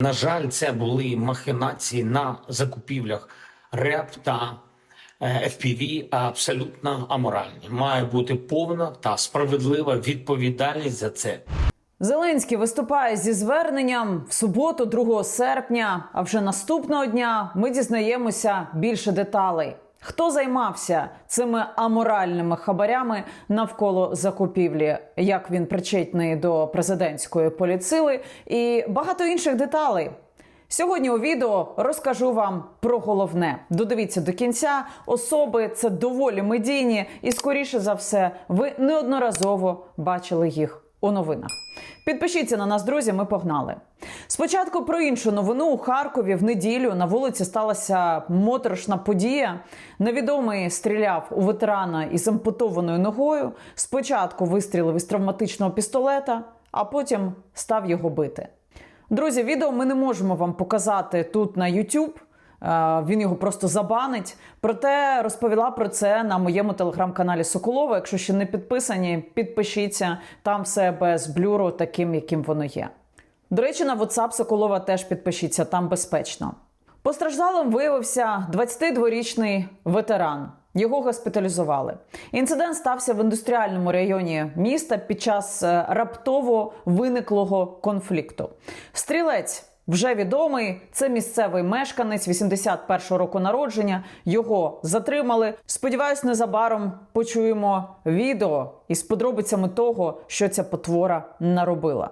На жаль, це були махінації на закупівлях РЕП та е, FPV абсолютно аморальні. Має бути повна та справедлива відповідальність за це. Зеленський виступає зі зверненням в суботу, 2 серпня. А вже наступного дня ми дізнаємося більше деталей. Хто займався цими аморальними хабарями навколо закупівлі? Як він причетний до президентської поліцили і багато інших деталей. Сьогодні у відео розкажу вам про головне. Додивіться до кінця. Особи це доволі медійні, і скоріше за все, ви неодноразово бачили їх у новинах. Підпишіться на нас, друзі. Ми погнали. Спочатку про іншу новину у Харкові в неділю на вулиці сталася моторошна подія. Невідомий стріляв у ветерана із ампутованою ногою. Спочатку вистрілив із травматичного пістолета, а потім став його бити. Друзі, відео ми не можемо вам показати тут на YouTube. Е, Він його просто забанить. Проте розповіла про це на моєму телеграм-каналі Соколова. Якщо ще не підписані, підпишіться. Там все без блюру, таким, яким воно є. До речі, на WhatsApp Соколова теж підпишіться, там безпечно. Постраждалим виявився 22-річний ветеран. Його госпіталізували. Інцидент стався в індустріальному районі міста під час е, раптово виниклого конфлікту. Стрілець вже відомий. Це місцевий мешканець 81-го року народження. Його затримали. Сподіваюсь, незабаром почуємо відео із подробицями того, що ця потвора наробила.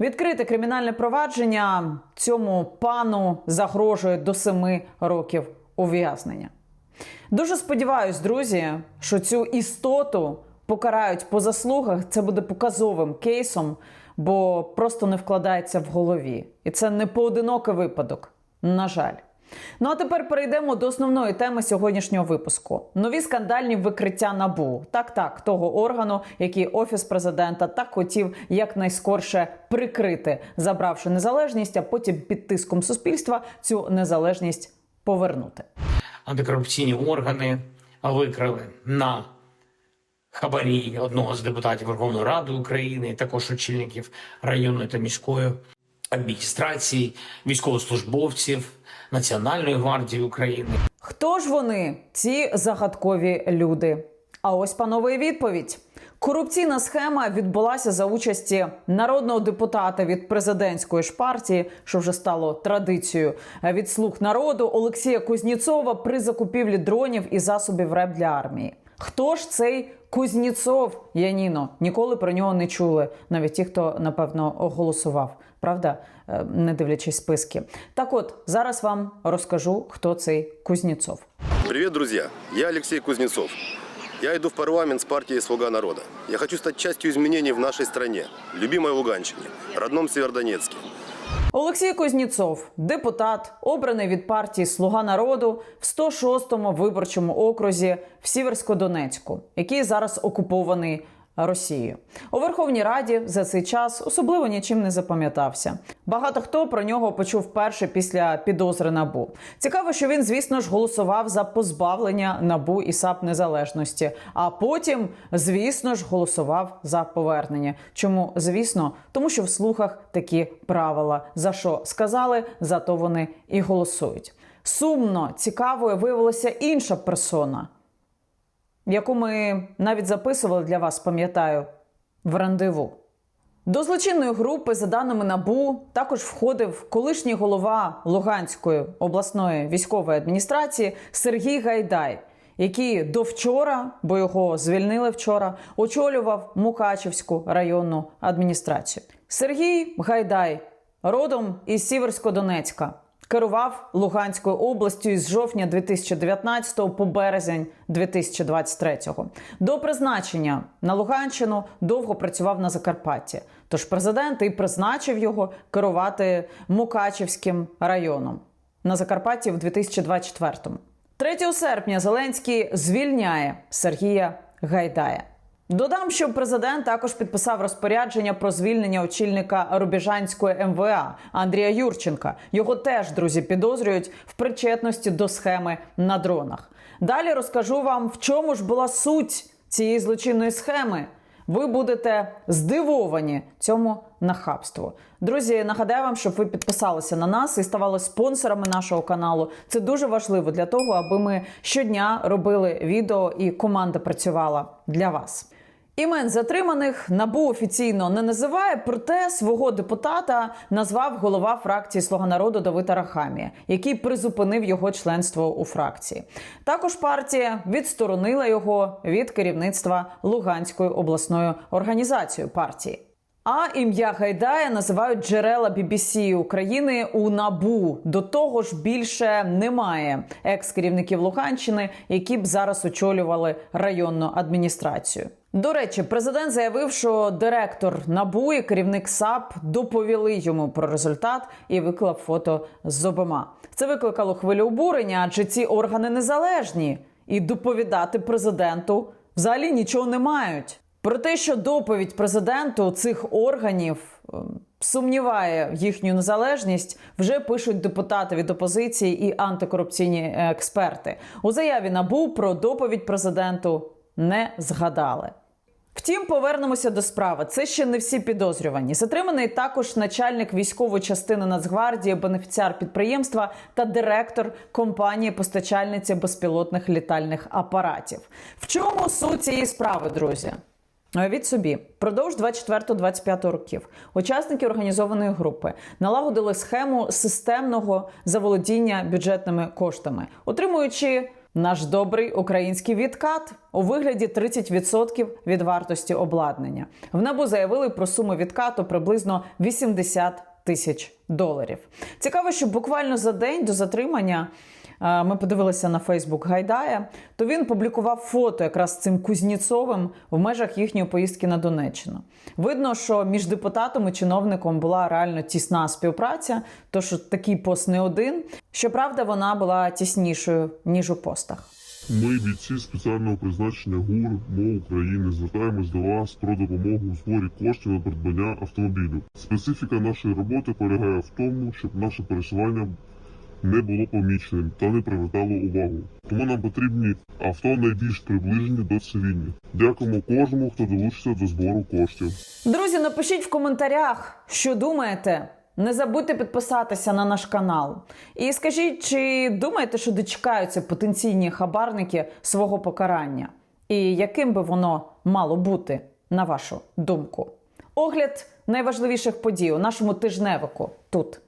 Відкрите кримінальне провадження цьому пану загрожує до 7 років ув'язнення. Дуже сподіваюсь, друзі, що цю істоту покарають по заслугах. Це буде показовим кейсом, бо просто не вкладається в голові. І це не поодинокий випадок. На жаль. Ну а тепер перейдемо до основної теми сьогоднішнього випуску: нові скандальні викриття набу. Так, так, того органу, який офіс президента так хотів якнайскорше прикрити, забравши незалежність, а потім під тиском суспільства цю незалежність повернути. Антикорупційні органи викрали на хабарі одного з депутатів Верховної Ради України, також очільників районної та міської адміністрації, військовослужбовців Національної гвардії України. Хто ж вони, ці загадкові люди? А ось панове відповідь. Корупційна схема відбулася за участі народного депутата від президентської ж партії, що вже стало традицією від слуг народу Олексія Кузніцова при закупівлі дронів і засобів РЕП для армії. Хто ж цей Кузніцов, Яніно? Ніколи про нього не чули, навіть ті, хто напевно голосував, правда, Е, не дивлячись списки. Так от зараз вам розкажу, хто цей Кузніцов. Привет, друзья! Я Алексей Кузнецов. Я иду в парламент с партией «Слуга народа». Я хочу стать частью изменений в нашей стране, любимой Луганщине, родном Севердонецке. Олексій Кузніцов, депутат, обраний від партії Слуга народу в 106-му виборчому окрузі в Сіверсько-Донецьку, який зараз окупований Росією. У Верховній Раді за цей час особливо нічим не запам'ятався. Багато хто про нього почув перше після підозри набу. Цікаво, що він, звісно ж, голосував за позбавлення набу і САП незалежності. А потім, звісно ж, голосував за повернення. Чому звісно? Тому що в слухах такі правила: за що сказали, за то вони і голосують. Сумно цікавою виявилася інша персона яку ми навіть записували для вас, пам'ятаю, в рандеву. До злочинної групи, за даними НАБУ, також входив колишній голова Луганської обласної військової адміністрації Сергій Гайдай, який до вчора, бо його звільнили вчора, очолював Мукачівську районну адміністрацію. Сергій Гайдай родом із Сіверсько-Донецька. Керував Луганською областю із жовтня 2019 по березень 2023. До призначення на Луганщину довго працював на Закарпатті. Тож президент і призначив його керувати Мукачівським районом на Закарпатті в 2024-му. 3 серпня Зеленський звільняє Сергія Гайдая. Додам, що президент також підписав розпорядження про звільнення очільника Рубіжанської МВА Андрія Юрченка. Його теж друзі підозрюють в причетності до схеми на дронах. Далі розкажу вам, в чому ж була суть цієї злочинної схеми. Ви будете здивовані цьому нахабству. Друзі, нагадаю вам, щоб ви підписалися на нас і ставали спонсорами нашого каналу. Це дуже важливо для того, аби ми щодня робили відео і команда працювала для вас. Імен затриманих набу офіційно не називає, проте свого депутата назвав голова фракції Слуга народу Давид Арахамія, який призупинив його членство у фракції. Також партія відсторонила його від керівництва Луганською обласною організацією партії. А ім'я Гайдая називають джерела BBC України у набу. До того ж, більше немає екс-керівників Луганщини, які б зараз очолювали районну адміністрацію. До речі, президент заявив, що директор НАБУ і керівник САП доповіли йому про результат і виклав фото з обома. Це викликало хвилю обурення, адже ці органи незалежні і доповідати президенту взагалі нічого не мають. Про те, що доповідь президенту цих органів е, сумніває їхню незалежність, вже пишуть депутати від опозиції і антикорупційні е, експерти. У заяві НАБУ про доповідь президенту не згадали. Втім, повернемося до справи. Це ще не всі підозрювані. Затриманий також начальник військової частини Нацгвардії, бенефіціар підприємства та директор компанії постачальниці безпілотних літальних апаратів. В чому суть цієї справи, друзі? Від собі продовж 24-25 років учасники організованої групи налагодили схему системного заволодіння бюджетними коштами, отримуючи наш добрий український відкат у вигляді 30% від вартості обладнання. В НАБУ заявили про суму відкату приблизно 80 тисяч доларів. Цікаво, що буквально за день до затримання. Ми подивилися на Фейсбук Гайдая, то він публікував фото якраз з цим Кузніцовим в межах їхньої поїздки на Донеччину. Видно, що між депутатом і чиновником була реально тісна співпраця, тож такий пост не один. Щоправда, вона була тіснішою ніж у постах. Ми, бійці спеціального призначення ГУР МО України, звертаємось до вас про допомогу у зборі коштів на придбання автомобілю. Специфіка нашої роботи полягає в тому, щоб наше пересування не було поміченим та не привертало увагу. Тому нам потрібні авто найбільш приближені до цивільних. Дякуємо кожному, хто долучиться до збору коштів. Друзі, напишіть в коментарях, що думаєте. Не забудьте підписатися на наш канал. І скажіть, чи думаєте, що дочекаються потенційні хабарники свого покарання? І яким би воно мало бути, на вашу думку? Огляд найважливіших подій у нашому тижневику тут